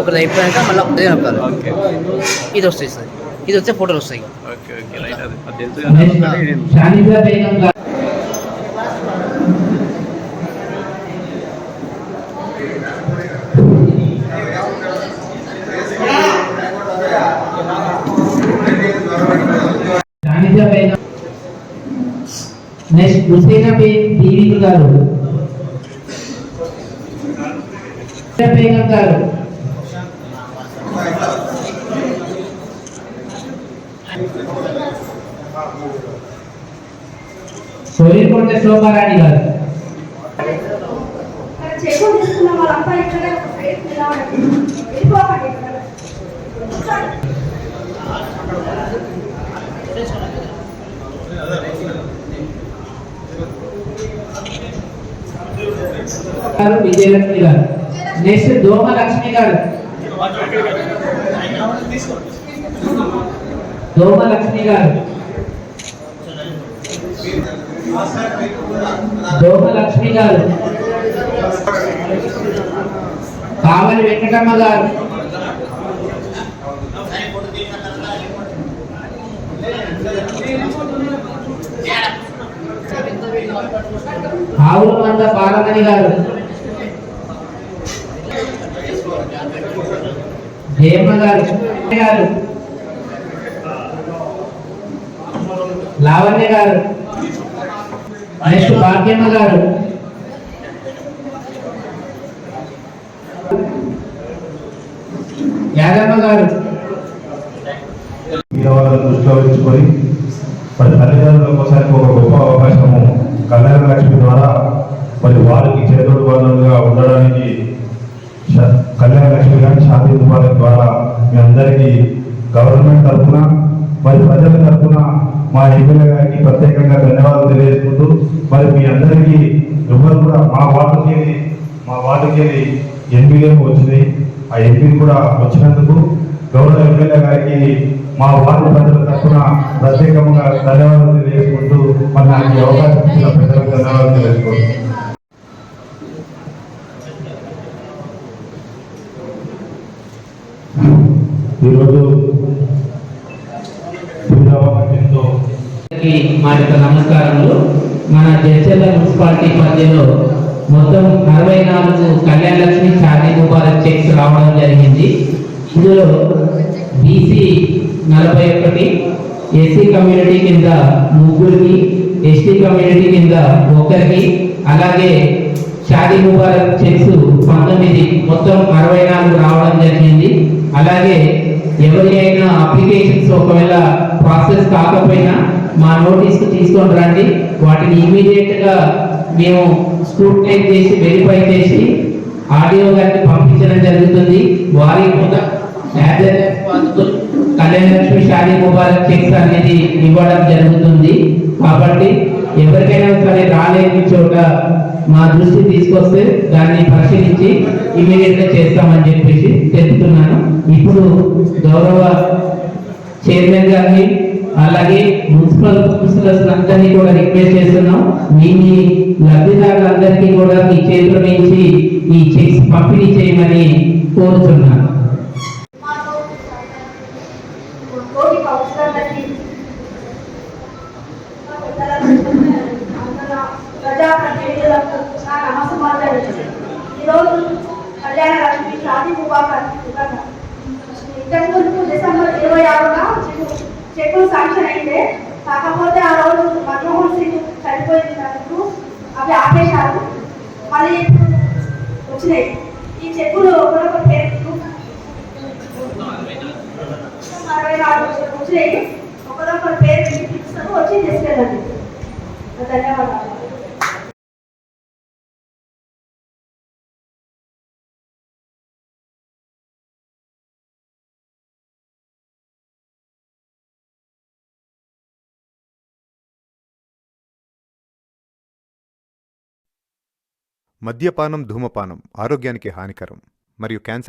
ఒకటి అయిపోయాక మళ్ళీ ఉదయం నొక్కాలి ఇది వస్తాయి సార్. ఇది వస్తే ఫోటోలు వస్తాయి. Okay okay. రైట్ అది అది తెలుసు కానీ నెక్స్ట్ ఒకటి హుసేనా హుసేనా బేగం గారు? గారు చెక్కు తీసుకున్న వాళ్ళంతా ఇక్కడే ఒక సైడ్ విజయలక్ష్మి గారు. నెక్స్ట్ దోమ లక్ష్మి గారు. దోమ లక్ష్మి గారు. దోహలక్ష్మి గారు. కావలి వెంకటమ్మ గారు. ఆవుల మంద బాలమణి గారు. జయమ్మ గారు. గారు. లావణ్య గారు. నెక్స్ట్ భాగ్యమ్మ గారు. యాదమ్మ గారు. మీనవాళ్ళను దృష్టిలో ఉంచుకొని మరి తల్లిదండ్రుల కోసానికి ఒక గొప్ప అవకాశము కళ్యాణ లక్ష్మి ద్వారా మరి వారికి చేదోడు వాళ్ళుగా ఉండడానికి కళ్యాణ లక్ష్మి గారి శాంతి ద్వారా మీ అందరికీ గవర్నమెంట్ తరఫున మరి ప్రజల తరఫున మా ఎమ్మెల్యే గారికి ప్రత్యేకంగా ధన్యవాదాలు తెలియజేసుకుంటూ మరి మీ అందరికీ ఎవరు కూడా మా వార్డుకి మా వార్డుకి ఎంపీలకు వచ్చింది. ఆ ఎంపీ కూడా వచ్చినందుకు గౌరవ ఎమ్మెల్యే గారికి మా వార్డు ప్రజల తరఫున ప్రత్యేకంగా ధన్యవాదాలు తెలియజేసుకుంటూ మరి నాకు ఈ అవకాశం ఇచ్చిన ప్రజలకు ధన్యవాదాలు తెలియజేసుకుంటున్నాను. ఈరోజు ఎంతో అందరికీ మా యొక్క నమస్కారములు. మన జడ్చర్ల మున్సిపాలిటీ పరిధిలో మొత్తం అరవై నాలుగు కళ్యాణ లక్ష్మి షాదీ ముబారక్ చెక్స్ రావడం జరిగింది. ఇందులో బీసీ నలభై ఒకటి ఎస్సీ కమ్యూనిటీ కింద ముగ్గురికి ఎస్టీ కమ్యూనిటీ కింద ఒకరికి అలాగే షాదీ ముబారక్ చెక్స్ పంతొమ్మిది మొత్తం అరవై నాలుగు రావడం జరిగింది. అలాగే ఎవరి అయినా అప్లికేషన్స్ ఒకవేళ ప్రాసెస్ కాకపోయినా మా నోటీస్ తీసుకొని రండి వాటిని ఇమీడియట్గా మేము స్క్రూటనైజ్ చేసి వెరిఫై చేసి ఆడియో గారికి పంపించడం జరుగుతుంది. వారి కూడా కళ్యాణలక్ష్మి షాదీ ముబారక్ చెక్స్ అనేది ఇవ్వడం జరుగుతుంది. కాబట్టి ఎవరికైనా సరే రాలేని చోట మా దృష్టి తీసుకొస్తే దాన్ని పరిశీలించి ఇమీడియట్గా చేస్తామని చెప్పేసి తెలుపుతున్నాను ఇప్పుడు గౌరవ చైర్మన్ గారిని అలాగే మున్సిపల్ కౌన్సిలర్స్ అందరినీ కూడా రిక్వెస్ట్ చేస్తున్నాం. మీ మీ లబ్ధిదారులందరికీ కూడా మీ చేతుల నుంచి ఈ చెక్స్ పంపిణీ చేయమని కోరుతున్నాను ప్రజాప్రతినిధులకు నా నమస్కారాలు ఈరోజు కళ్యాణ లక్ష్మి షాదీ ముబారక్ ఇంతకు ముందు డిసెంబర్ ఇరవై ఆరున చెక్కు- చెక్కులు శాంక్షన్ అయితే కాకపోతే ఆ రోజు మన్మోహన్ సింగ్ చనిపోయినందుకు అవి ఆపేశారు. మళ్ళీ ఇప్పుడు వచ్చినాయి. ఈ చెక్కులు ఒకరొక పేరు అరవై నాలుగు వచ్చినాయి. ఒకరొకరు పేరు పిలుస్తారు వచ్చి తీసుకెళ్ళండి ధన్యవాదాలు. మద్యపానం ధూమపానం ఆరోగ్యానికి హానికరం మరియు క్యాన్సర్